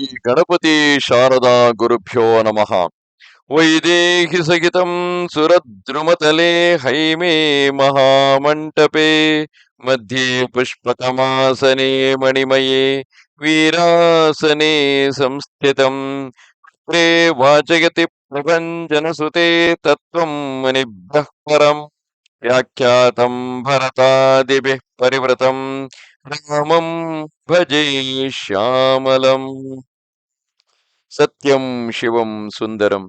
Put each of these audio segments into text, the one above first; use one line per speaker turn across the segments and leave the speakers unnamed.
गणपति शारदा गुरुभ्यो नम। वैदेहि सहित सुरद्रुमतले हईमे महामंटपे मध्ये पुष्पकमासने मणिमये, वीरासने संस्थित। वाचयति प्रभंजन सुते तत्व परम् व्याख्यात भरतादिभिः परिवृतम् भजे श्यामलम। ಸತ್ಯಂ ಶಿವಂ ಸುಂದರಂ.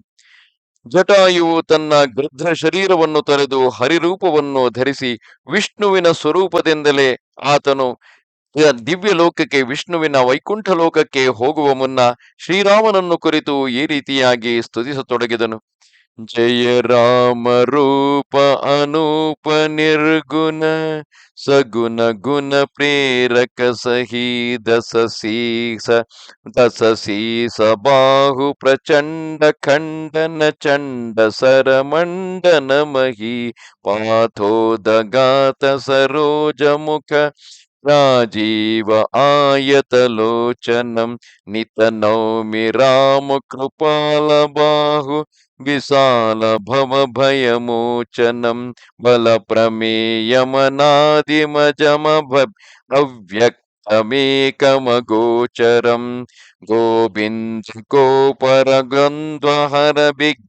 ಜಟಾಯುವು ತನ್ನ ಗೃಧ್ರ ಶರೀರವನ್ನು ತೊರೆದು ಹರಿರೂಪವನ್ನು ಧರಿಸಿ ವಿಷ್ಣುವಿನ ಸ್ವರೂಪದಿಂದಲೇ ಆತನು ದಿವ್ಯ ಲೋಕಕ್ಕೆ ವಿಷ್ಣುವಿನ ವೈಕುಂಠ ಲೋಕಕ್ಕೆ ಹೋಗುವ ಮುನ್ನ ಶ್ರೀರಾಮನನ್ನು ಕುರಿತು ಈ ರೀತಿಯಾಗಿ ಸ್ತುತಿಸತೊಡಗಿದನು. ರಾಮ ರೂಪ ಅನೂಪ ನಿರ್ಗುಣ, ಸಗುಣ ಗುಣ ಪ್ರೇರಕ ಸಹಿ ದಸ ಸೀಸ ದಸ ಸೀಸ ಬಾಹು ಪ್ರಚಂಡ ಖಂಡನ ಚಂಡ ಸರ ಮಂಡನ ಮಹಿ, ಪಾಥೋದಗಾತ राजीव आयतलोचनं नितनौमि रामकृपालबाहु विशालभवभयमोचनं बलप्रमेयमनादिमजमभव्यक्तमेकमगोचरं गोविन्द गोपरगन्ध्वहरभिज्ञ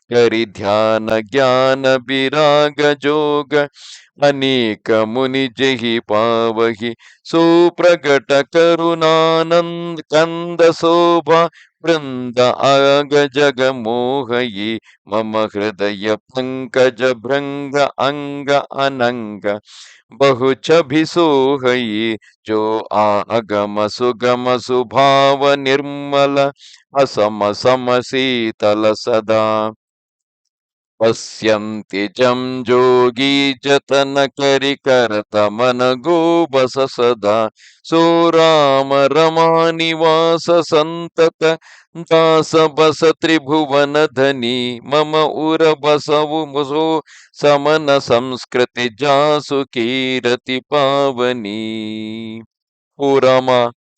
करि ध्यान ज्ञान विराग जोग अनेक मुनि जहि पावहि सुप्रकट करुणानंद कंद शोभा वृंद आग जग मोहि मम हृदय पंकज भृंग अंग अनंग बहु चभिसोहयि जो आगम सुगम सुभाव निर्मल, असम सम शीतल सदा। ವೃಂದ ಜೋಗೀ ಜತನ ಕರಿ ಕರತ ಬಸ ಸದಾ ಸೋ ರಾಮ ರಮಾ ನಿವಾಸ ಸಂತತ ದಾಸ ಬಸ ತ್ರಿಭುವನ ಧನಿ ಮಮ ಉರ ಬಸವು ಮುಸೋ ಸಮನ ಸಂಸ್ಕೃತಿ ಜಾಸು ಕೀರತಿ ಪಾವನಿ ಓ ರಾಮ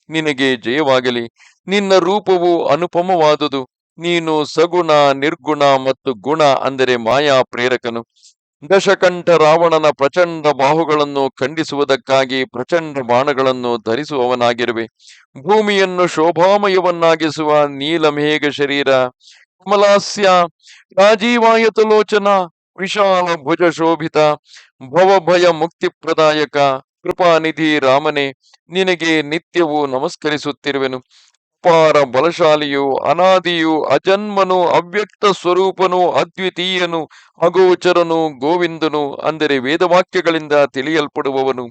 ನಿನಗೆ ಜಯವಾಗಲಿ ನಿನ್ನ ರೂಪವು ಅನುಪಮವಾದುದು ನೀನು ಸಗುಣ, ನಿರ್ಗುಣ ಮತ್ತು ಗುಣ ಅಂದರೆ ಮಾಯಾ ಪ್ರೇರಕನು. ದಶಕಂಠ ರಾವಣನ ಪ್ರಚಂಡ ಬಾಹುಗಳನ್ನು ಖಂಡಿಸುವುದಕ್ಕಾಗಿ ಪ್ರಚಂಡ ಬಾಣಗಳನ್ನು ಧರಿಸುವವನಾಗಿರುವೆ. ಭೂಮಿಯನ್ನು ಶೋಭಾಮಯವನ್ನಾಗಿಸುವ ನೀಲಮೇಘ ಶರೀರ, ಕಮಲಾಸ್ಯ, ರಾಜೀವಾಯತಲೋಚನ, ವಿಶಾಲ ಭುಜ ಶೋಭಿತ ಭವಭಯ ಮುಕ್ತಿಪ್ರದಾಯಕ ಕೃಪಾನಿಧಿ ರಾಮನೇ, ನಿನಗೆ ನಿತ್ಯವೂ ನಮಸ್ಕರಿಸುತ್ತಿರುವೆನು. ಅಪಾರ ಬಲಶಾಲಿಯು, ಅನಾದಿಯು, ಅಜನ್ಮನು, ಅವ್ಯಕ್ತ ಸ್ವರೂಪನು, ಅದ್ವಿತೀಯನು, ಅಗೋಚರನು, ಗೋವಿಂದನು ಅಂದರೆ ವೇದವಾಕ್ಯಗಳಿಂದ ತಿಳಿಯಲ್ಪಡುವವನು.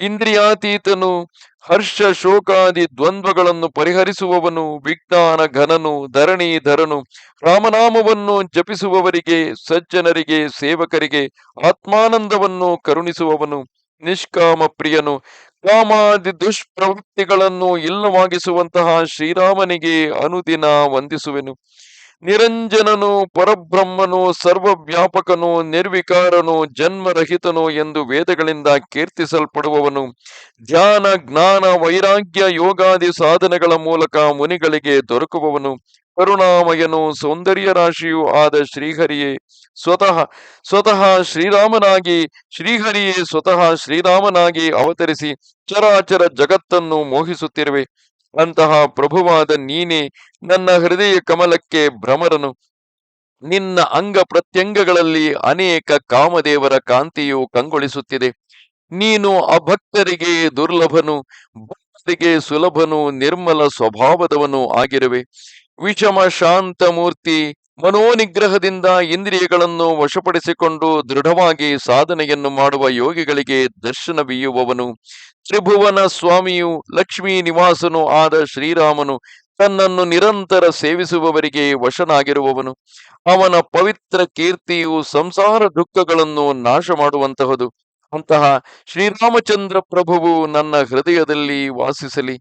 ಇಂದ್ರಿಯಾತೀತನು, ಹರ್ಷ ಶೋಕಾದಿ ದ್ವಂದ್ವಗಳನ್ನು ಪರಿಹರಿಸುವವನು, ವಿಜ್ಞಾನ ಘನನು, ಧರಣೀಧರನು, ರಾಮನಾಮವನ್ನು ಜಪಿಸುವವರಿಗೆ, ಸಜ್ಜನರಿಗೆ, ಸೇವಕರಿಗೆ, ಆತ್ಮಾನಂದವನ್ನು ಕರುಣಿಸುವವನು. ನಿಷ್ಕಾಮ ಪ್ರಿಯನು, ಕಾಮಾದಿ ದುಷ್ಪ್ರವೃತ್ತಿಗಳನ್ನು ಇಲ್ಲವಾಗಿಸುವಂತಹ ಶ್ರೀರಾಮನಿಗೆ ಅನುದಿನ ವಂದಿಸುವೆನು. ನಿರಂಜನನು, ಪರಬ್ರಹ್ಮನು, ಸರ್ವವ್ಯಾಪಕನು, ನಿರ್ವಿಕಾರನು, ಜನ್ಮರಹಿತನು ಎಂದು ವೇದಗಳಿಂದ ಕೀರ್ತಿಸಲ್ಪಡುವವನು. ಧ್ಯಾನ, ಜ್ಞಾನ, ವೈರಾಗ್ಯ, ಯೋಗಾದಿ ಸಾಧನೆಗಳ ಮೂಲಕ ಮುನಿಗಳಿಗೆ ದೊರಕುವವನು. ಕರುಣಾಮಯನು ಸೌಂದರ್ಯ ರಾಶಿಯೂ ಆದ ಶ್ರೀಹರಿಯೇ ಸ್ವತಃ ಸ್ವತಃ ಶ್ರೀರಾಮನಾಗಿ, ಶ್ರೀಹರಿಯೇ ಸ್ವತಃ ಶ್ರೀರಾಮನಾಗಿ ಅವತರಿಸಿ ಚರಾಚರ ಜಗತ್ತನ್ನು ಮೋಹಿಸುತ್ತಿರುವೆ. ಅಂತಹ ಪ್ರಭುವಾದ ನೀನೇ ನನ್ನ ಹೃದಯ ಕಮಲಕ್ಕೆ ಭ್ರಮರನು. ನಿನ್ನ ಅಂಗ ಪ್ರತ್ಯಂಗಗಳಲ್ಲಿ ಅನೇಕ ಕಾಮದೇವರ ಕಾಂತಿಯು ಕಂಗೊಳಿಸುತ್ತಿದೆ. ನೀನು ಅಭಕ್ತರಿಗೆ ದುರ್ಲಭನು, ಭಕ್ತರಿಗೆ ಸುಲಭನು, ನಿರ್ಮಲ ಸ್ವಭಾವದವನು ಆಗಿರುವೆ. ವಿಷಮ ಶಾಂತ ಮೂರ್ತಿ ಮನೋನಿಗ್ರಹದಿಂದ ಇಂದ್ರಿಯಗಳನ್ನು ವಶಪಡಿಸಿಕೊಂಡು ದೃಢವಾಗಿ ಸಾಧನೆಯನ್ನು ಮಾಡುವ ಯೋಗಿಗಳಿಗೆ ದರ್ಶನವೀಯುವವನು ತ್ರಿಭುವನ ಸ್ವಾಮಿಯು ಲಕ್ಷ್ಮೀ ನಿವಾಸನು ಆದ ಶ್ರೀರಾಮನು ತನ್ನನ್ನು ನಿರಂತರ ಸೇವಿಸುವವರಿಗೆ ವಶನಾಗಿರುವವನು. ಅವನ ಪವಿತ್ರ ಕೀರ್ತಿಯು ಸಂಸಾರ ದುಃಖಗಳನ್ನು ನಾಶ ಮಾಡುವಂತಹದು ಅಂತಹ ಶ್ರೀರಾಮಚಂದ್ರ ಪ್ರಭುವು ನನ್ನ ಹೃದಯದಲ್ಲಿ ವಾಸಿಸಲಿ.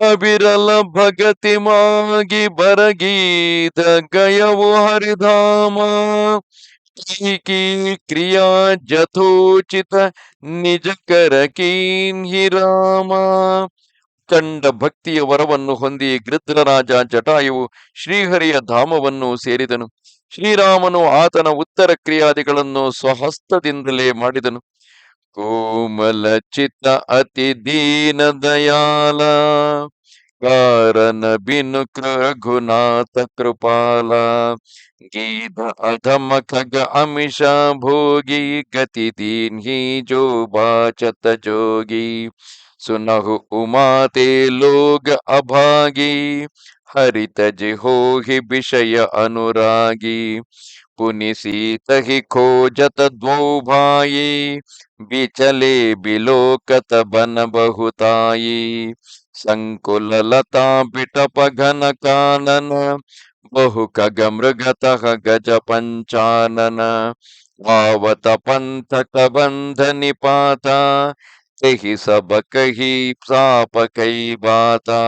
ಅಬಿರಲ ಭಗತಿ ಮಾಗಿ ಬರಗೀತ ಗಯವು ಹರಿಧಾಮ. ಕೈಕಿ ಕ್ರಿಯಾ ಜಥೋಚಿತ ನಿಜ ಕರ ಕೀನ್ಹಿ ರಾಮ ಕಂಡ ಭಕ್ತಿಯ ವರವನ್ನು ಹೊಂದಿ ಗೃಧ್ರರಾಜ ಜಟಾಯುವು ಶ್ರೀಹರಿಯ ಧಾಮವನ್ನು ಸೇರಿದನು. ಶ್ರೀರಾಮನು ಆತನ ಉತ್ತರ ಕ್ರಿಯಾದಿಗಳನ್ನು ಸ್ವಹಸ್ತದಿಂದಲೇ ಮಾಡಿದನು. कोमलचित अति दीन दयाला, कारण बिनु रघुनाथ कृपाला। गीध अधम खग अमिषा भोगी गति दीन ही जो बाचत जोगी। सुनहु उमाते लोग अभागी, हरित जिहो ही विषय अनुरागी। पुनिसीत हि खोजत द्वौ भाई बिचले बिलोकत बन बहुताई। संकुल लता बिटप घन कानन, बहु खग मृगत गज पंचानन। आवत पंथक बंध निपाता, तेहि सब कही साप कई बाता।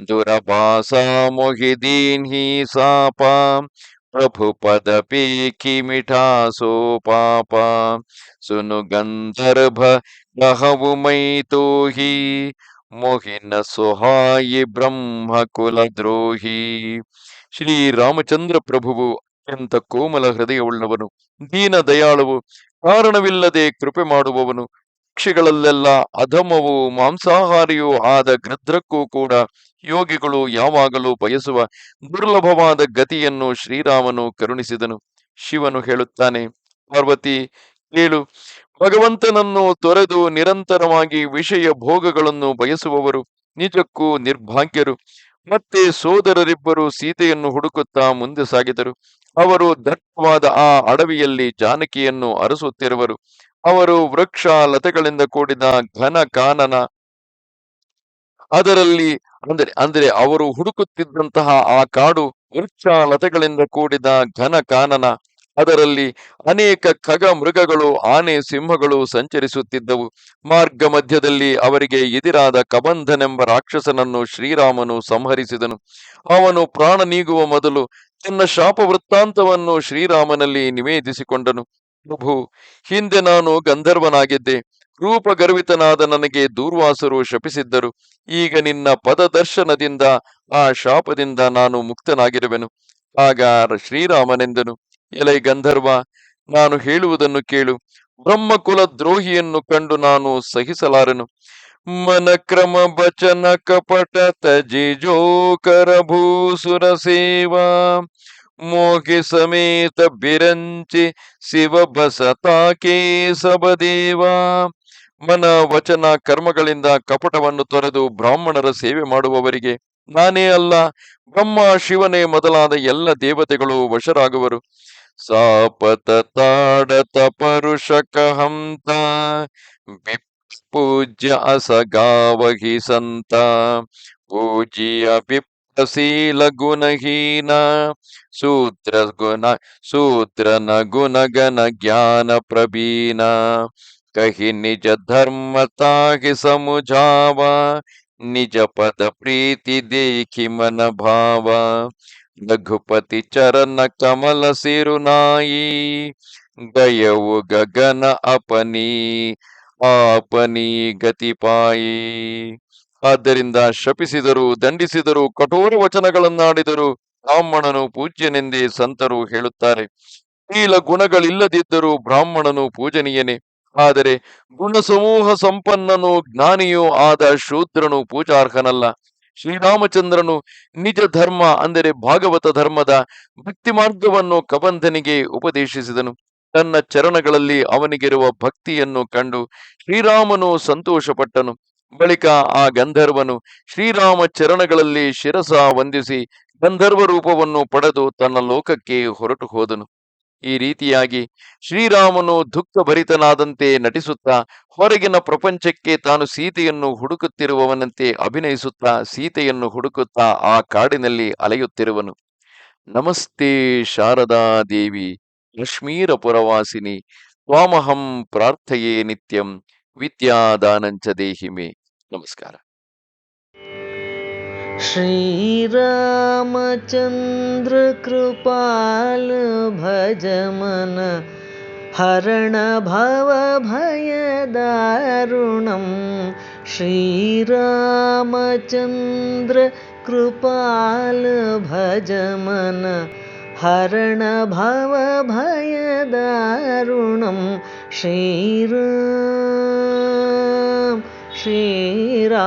दुरभासा मोहि दीन ही सापा प्रभुपदपि ಪಾಪ सुनु गन्धर्भ बहवु मैतो हि ಮೋಹಿನ सुहायि ಬ್ರಹ್ಮಕುಲದ್ರೋಹಿ ಶ್ರೀ ಶ್ರೀರಾಮಚಂದ್ರ ಪ್ರಭುವು ಅತ್ಯಂತ ಕೋಮಲ ಹೃದಯವುಳ್ಳವನು ದೀನ ದಯಾಳುವು, ಕಾರಣವಿಲ್ಲದೆ ಕೃಪೆ ಮಾಡುವವನು ಪಕ್ಷಿಗಳಲ್ಲೆಲ್ಲ ಅಧಮವೂ, ಮಾಂಸಾಹಾರಿಯೂ ಆದ ಗೃದ್ರಕ್ಕೂ ಕೂಡ ಯೋಗಿಗಳು ಯಾವಾಗಲೂ ಬಯಸುವ ದುರ್ಲಭವಾದ ಗತಿಯನ್ನು ಶ್ರೀರಾಮನು ಕರುಣಿಸಿದನು. ಶಿವನು ಹೇಳುತ್ತಾನೆ, ಪಾರ್ವತಿ, ಕೇಳು. ಭಗವಂತನನ್ನು ತೊರೆದು ನಿರಂತರವಾಗಿ ವಿಷಯ ಭೋಗಗಳನ್ನು ಬಯಸುವವರು ನಿಜಕ್ಕೂ ನಿರ್ಭಾಗ್ಯರು. ಮತ್ತೆ ಸೋದರರಿಬ್ಬರು ಸೀತೆಯನ್ನು ಹುಡುಕುತ್ತಾ ಮುಂದೆ ಸಾಗಿದರು. ಅವರು ದಟ್ಟವಾದ ಆ ಅಡವಿಯಲ್ಲಿ ಜಾನಕಿಯನ್ನು ಅರಸುತ್ತಿರುವರು. ಅವರು ವೃಕ್ಷ ಲತೆಗಳಿಂದ ಕೂಡಿದ ಘನ ಕಾನನ ಅದರಲ್ಲಿ ಅಂದರೆ ಅಂದರೆ ಅವರು ಹುಡುಕುತ್ತಿದ್ದಂತಹ ಆ ಕಾಡು ವೃಕ್ಷ ಲತೆಗಳಿಂದ ಕೂಡಿದ ಘನ ಕಾನನ. ಅದರಲ್ಲಿ ಅನೇಕ ಖಗ ಮೃಗಗಳು, ಆನೆ, ಸಿಂಹಗಳು ಸಂಚರಿಸುತ್ತಿದ್ದವು. ಮಾರ್ಗ ಮಧ್ಯದಲ್ಲಿ ಅವರಿಗೆ ಎದಿರಾದ ಕಬಂಧನೆಂಬ ರಾಕ್ಷಸನನ್ನು ಶ್ರೀರಾಮನು ಸಂಹರಿಸಿದನು. ಅವನು ಪ್ರಾಣ ನೀಗುವ ಮೊದಲು ತನ್ನ ಶಾಪ ವೃತ್ತಾಂತವನ್ನು ಶ್ರೀರಾಮನಲ್ಲಿ ನಿವೇದಿಸಿಕೊಂಡನು. ಪ್ರಭು, ಹಿಂದೆ ನಾನು ಗಂಧರ್ವನಾಗಿದ್ದೆ. ರೂಪಗರ್ವಿತನಾದ ನನಗೆ ದೂರ್ವಾಸರು ಶಪಿಸಿದ್ದರು. ಈಗ ನಿನ್ನ ಪದದರ್ಶನದಿಂದ, ಆ ಶಾಪದಿಂದ ನಾನು ಮುಕ್ತನಾಗಿರುವೆನು. ಆಗ ಶ್ರೀರಾಮನೆಂದನು, ಎಲೆ ಗಂಧರ್ವ, ನಾನು ಹೇಳುವುದನ್ನು ಕೇಳು. ಬ್ರಹ್ಮಕುಲ ದ್ರೋಹಿಯನ್ನು ಕಂಡು ನಾನು ಸಹಿಸಲಾರೆನು. ಮನಕ್ರಮ ಬಚನ ಕಪಟ ತಜಿಜೋಕರ ಭೂಸುರ ಸೇವಾ. ಮೋಗಿ ಸಮೇತ ಬಿರಂಚಿ ಶಿವ ಬಸತಾಕೇ ಸಬದೇವ ಮನ ವಚನ ಕರ್ಮಗಳಿಂದ ಕಪಟವನ್ನು ತೊರೆದು ಬ್ರಾಹ್ಮಣರ ಸೇವೆ ಮಾಡುವವರಿಗೆ ನಾನೇ ಅಲ್ಲ, ಬ್ರಹ್ಮ ಶಿವನೇ ಮೊದಲಾದ ಎಲ್ಲ ದೇವತೆಗಳು ವಶರಾಗುವರು. ಸಾಪತ ತಾಡತ ಪರುಷಕ ಹಂತ ಪೂಜ್ಯ ಅಸಗಾವಹಿ ಸಂತ, ಪೂಜಿಯ ವಿಪ್ರಶೀಲ ಗುಣಹೀನ ಸೂತ್ರ ಗುಣ ಸೂತ್ರನ ಗುಣಗನ ಜ್ಞಾನ ಪ್ರಬೀನ ಕಹಿ ನಿಜ ಧರ್ಮ ತಾಹಿ ಸಮುझाವ ನಿಜ ಪದ ಪ್ರೀತಿ ದೇಖಿ ಮನ ಭಾವ. ರಘುಪತಿ ಚರಣ ಕಮಲ ಸಿರುನಾಯಿ ಗಯವು ಗಗನ ಅಪನಿ, ಆಪನಿ ಗತಿಪಾಯಿ ಆದ್ದರಿಂದ ಶಪಿಸಿದರು, ದಂಡಿಸಿದರು, ಕಠೋರ ವಚನಗಳನ್ನಾಡಿದರು, ಬ್ರಾಹ್ಮಣನು ಪೂಜ್ಯನೆಂದೇ ಸಂತರು ಹೇಳುತ್ತಾರೆ. ಶೀಲ ಗುಣಗಳಿಲ್ಲದಿದ್ದರೂ ಬ್ರಾಹ್ಮಣನು ಪೂಜನೀಯನೇ. ಆದರೆ ಗುಣ ಸಮೂಹ ಸಂಪನ್ನನು ಜ್ಞಾನಿಯೂ ಆದ ಶೂದ್ರನು ಪೂಜಾರ್ಹನಲ್ಲ. ಶ್ರೀರಾಮಚಂದ್ರನು ನಿಜ ಧರ್ಮ ಅಂದರೆ ಭಾಗವತ ಧರ್ಮದ ಭಕ್ತಿ ಮಾರ್ಗವನ್ನು ಕಬಂಧನಿಗೆ ಉಪದೇಶಿಸಿದನು. ತನ್ನ ಚರಣಗಳಲ್ಲಿ ಅವನಿಗಿರುವ ಭಕ್ತಿಯನ್ನು ಕಂಡು ಶ್ರೀರಾಮನು ಸಂತೋಷಪಟ್ಟನು. ಬಳಿಕ ಆ ಗಂಧರ್ವನು ಶ್ರೀರಾಮ ಚರಣಗಳಲ್ಲಿ ಶಿರಸ ವಂದಿಸಿ ಗಂಧರ್ವ ರೂಪವನ್ನು ಪಡೆದು ತನ್ನ ಲೋಕಕ್ಕೆ ಹೊರಟು ಹೋದನು. ಈ ರೀತಿಯಾಗಿ ಶ್ರೀರಾಮನು ದುಃಖಭರಿತನಾದಂತೆ ನಟಿಸುತ್ತಾ, ಹೊರಗಿನ ಪ್ರಪಂಚಕ್ಕೆ ತಾನು ಸೀತೆಯನ್ನು ಹುಡುಕುತ್ತಿರುವವನಂತೆ ಅಭಿನಯಿಸುತ್ತಾ, ಸೀತೆಯನ್ನು ಹುಡುಕುತ್ತಾ ಆ ಕಾಡಿನಲ್ಲಿ ಅಲೆಯುತ್ತಿರುವನು. ನಮಸ್ತೆ ಶಾರದಾ ದೇವಿ, ಲಕ್ಷ್ಮೀರಪುರವಾಸಿನಿ, ತ್ವಾಮಹಂ ಪ್ರಾರ್ಥೆಯೇ ನಿತ್ಯಂ ವಿದ್ಯಾದಾನಂಚ ದೇಹಿಮೆ. ನಮಸ್ಕಾರ.
श्रीरामचन्द्रकृपाल कृपाल भजम हरणभवभयद ऋणं श्रीरामचन्द्र कृपाल भजम हरणभवभयद ऋणं श्रीरु श्रीरा